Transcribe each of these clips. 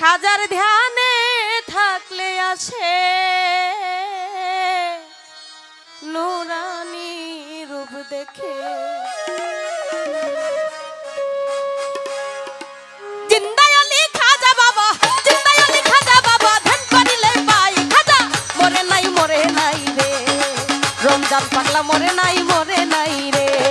খাজার ধ্যানে থাকলে আসে নুরানি রূপ দেখে। মরে নাই মরে নাই রে। পাগলা মরে নাই মরে নাই রে।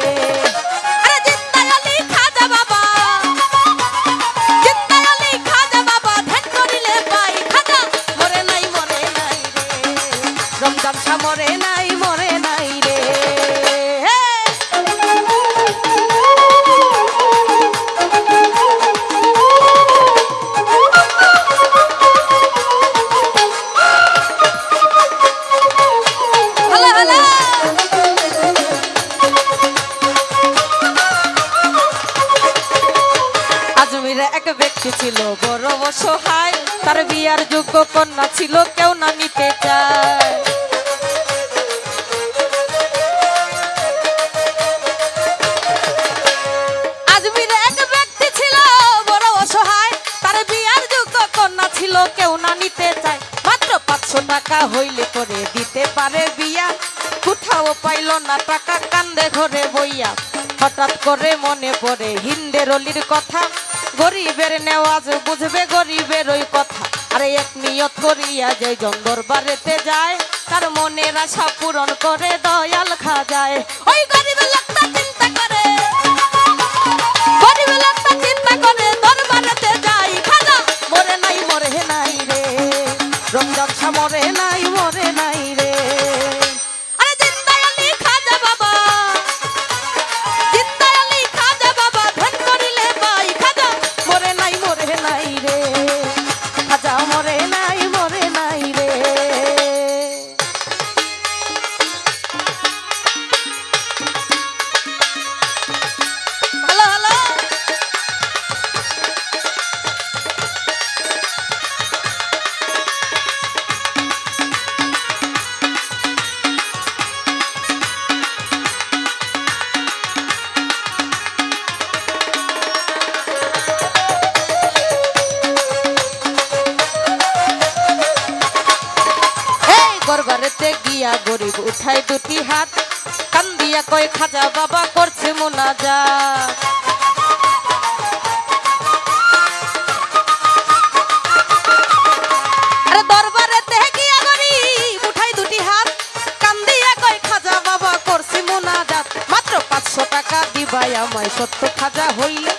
এক ব্যক্তি ছিল, বড় অসহায়। তার বিয়ার যোগ্য কন্যা ছিল, কেউ না নিতে চায়। ছিল কেউ না নিতে মাত্র পাঁচশো টাকা হইলে করে দিতে পারে বিয়া। কোথাও পাইল না টাকা, কান্দে ঘরে বইয়া। হঠাৎ করে মনে পড়ে হিন্দের অলির কথা। গরিবের নেওয়াজ বুঝবে গরিবের ওই কথা। আরে এক নিয়ত করিয়া যে জন্দর বাড়িতে যায়। তার মনের আশা পূরণ করে দয়াল খা যায় ওই গরিবের লোকটা চিন্তা করে। গরিব লোকটা চিন্তা করে আরে গিয়া গরিব উঠাই দুটি হাত। কান্দিয়া কয়, খাজা বাবা, করছে মোনাজাত। দিবাই আমায় সত্য খাজা হইলে।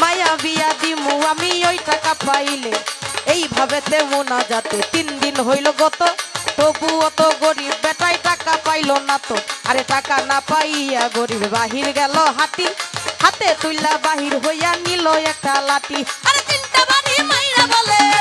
মায়া বিয়া দিমু আমি, ওই টাকা পাইলে। এইভাবে তেমন যাতে তিন দিন হইল গত। তবু অত গরিব বেটাই টাকা পাইলো না তো। আরে টাকা না পাইয়া গরিব বাহির গেল হাতি। হাতে তুইলা বাহির হইয়া নিল একটা লাঠি। আরে চিন্তা বাড়ি মাইরা বলে।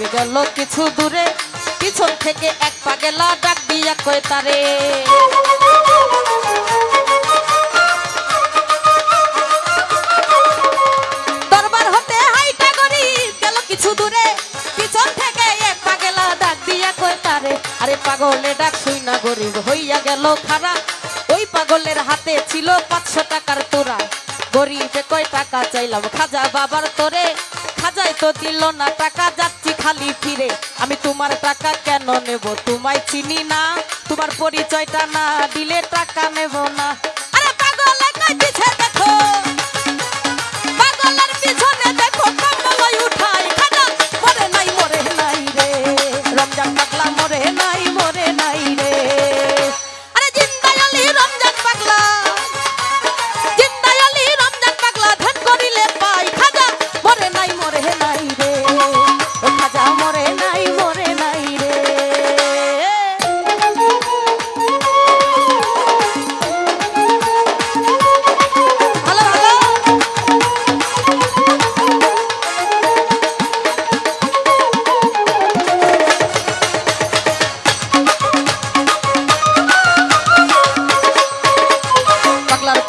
গরিবে গেল কিছু দূরে। পিছন থেকে এক পাগেলা ডাক দিয়া কয়, তারে। হতে হাইটা গরিব গেল কিছু দূরে। পিছন থেকে এক পাগেলা ডাক দিয়া কয়, তারে। আরে পাগলে ডাক শুই না গরিব হইয়া গেল খারাপ। ওই পাগলের হাতে ছিল পাঁচশো টাকার তোরা। গরিবে কয় টাকা চাইলাম, খাজা বাবার তোরে। খাজাই তো দিল না টাকা, যাচ্ছি খালি ফিরে। আমি তোমার টাকা কেন নেব, তোমায় চিনি না? তোমার পরিচয়টা না দিলে টাকা নেব না।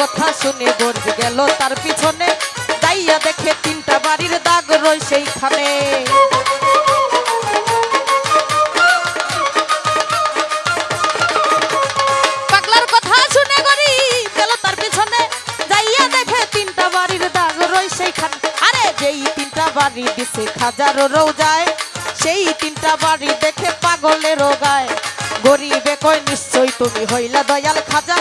কথা শুনে গর্জ গেল তার পিছনে। যাইয়া দেখে তিনটা বাড়ির দাগ রই সেইখানে। কথা বাড়ি দিছে সেই তিনটা বাড়ি দেখে পাগলেরও গায়। গরিবে কয় নিশ্চয় তুমি হইলা দয়াল খাজা।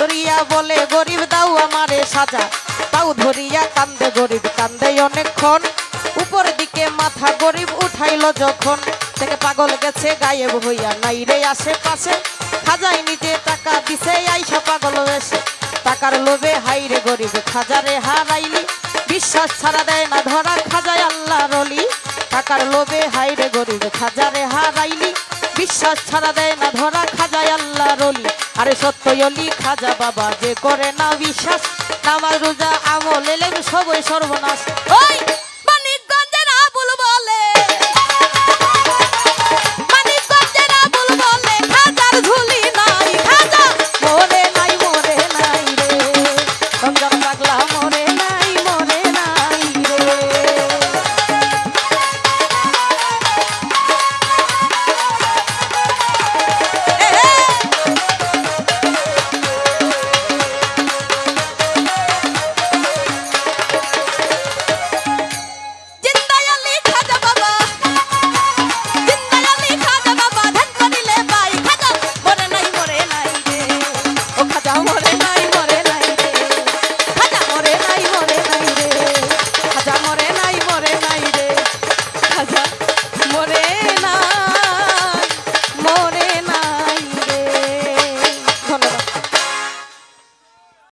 ধরিয়া বলে, গরিব দাও আমারে সাজা। তাও ধরিয়া কান্দে, গরিব কান্দে অনেকক্ষণ। উপর দিকে মাথা গরিব উঠাইল যখন। থেকে পাগল গেছে, গায়েব হইয়া নাই রে আশেপাশে। খাজাই নিজে টাকা দিছে, আইসা পাগল বেশে টাকার লোভে হাইরে গরিব, খাজারে হারাইলি। বিশ্বাস ছাড়া দেয় না ধরা, খাজায় আল্লাহ রলি টাকার লোভে হাইরে গরিব, খাজারে হারাইলি। বিশ্বাস ছাড়া দেয় না ধরা, খাজায় আল্লাহ রলি আরে সত্যই খাজা বাবা যে করে না বিশ্বাস নামাজ রোজা আমল এলেন সবই সর্বনাশ।